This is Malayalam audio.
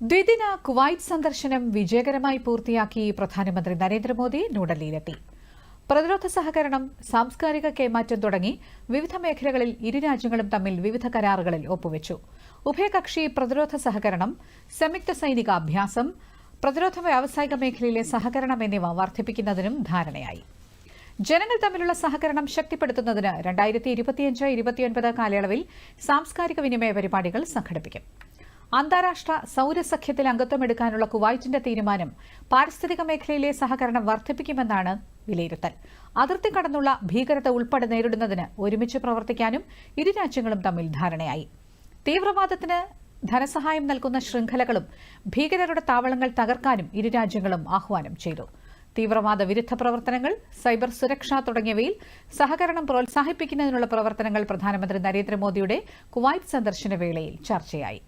ദ്വിദിന കുവൈറ്റ് സന്ദർശനം വിജയകരമായി പൂർത്തിയാക്കി പ്രധാനമന്ത്രി നരേന്ദ്രമോദി ന്യൂഡൽഹിയിലെത്തി. പ്രതിരോധ സഹകരണം സാംസ്കാരിക കൈമാറ്റം തുടങ്ങി വിവിധ മേഖലകളിൽ ഇരു രാജ്യങ്ങളും തമ്മിൽ വിവിധ കരാറുകളിൽ ഒപ്പുവച്ചു. ഉഭയകക്ഷി പ്രതിരോധ സഹകരണം സംയുക്ത സൈനിക അഭ്യാസം പ്രതിരോധ വ്യാവസായിക മേഖലയിലെ സഹകരണം എന്നിവ വർദ്ധിപ്പിക്കുന്നതിനും ധാരണയായി. ജനങ്ങൾ തമ്മിലുള്ള സഹകരണം ശക്തിപ്പെടുത്തുന്നതിന് രണ്ടായിരത്തി ഇരുപത്തിയഞ്ച് ഇരുപത്തിയൊൻപത് കാലയളവിൽ സാംസ്കാരിക വിനിമയ പരിപാടികൾ സംഘടിപ്പിക്കും. അന്താരാഷ്ട്ര സൌരസഖ്യത്തിൽ അംഗത്വമെടുക്കാനുള്ള കുവൈറ്റിന്റെ തീരുമാനം പാരിസ്ഥിതിക മേഖലയിലെ സഹകരണം വർദ്ധിപ്പിക്കുമെന്നാണ് വിലയിരുത്തൽ. അതിർത്തി കടന്നുള്ള ഭീകരത ഉൾപ്പെടെ നേരിടുന്നതിന് ഒരുമിച്ച് പ്രവർത്തിക്കാനും ഇരു രാജ്യങ്ങളും തമ്മിൽ ധാരണയായി. തീവ്രവാദത്തിന് ധനസഹായം നൽകുന്ന ശൃംഖലകളും ഭീകരരുടെ താവളങ്ങൾ തകർക്കാനും ഇരു രാജ്യങ്ങളും ആഹ്വാനം ചെയ്തു. തീവ്രവാദ വിരുദ്ധ പ്രവർത്തനങ്ങൾ സൈബർ സുരക്ഷ തുടങ്ങിയവയിൽ സഹകരണം പ്രോത്സാഹിപ്പിക്കുന്നതിനുള്ള പ്രവർത്തനങ്ങൾ പ്രധാനമന്ത്രി നരേന്ദ്രമോദിയുടെ കുവൈറ്റ് സന്ദർശന വേളയിൽ ചർച്ചയായി.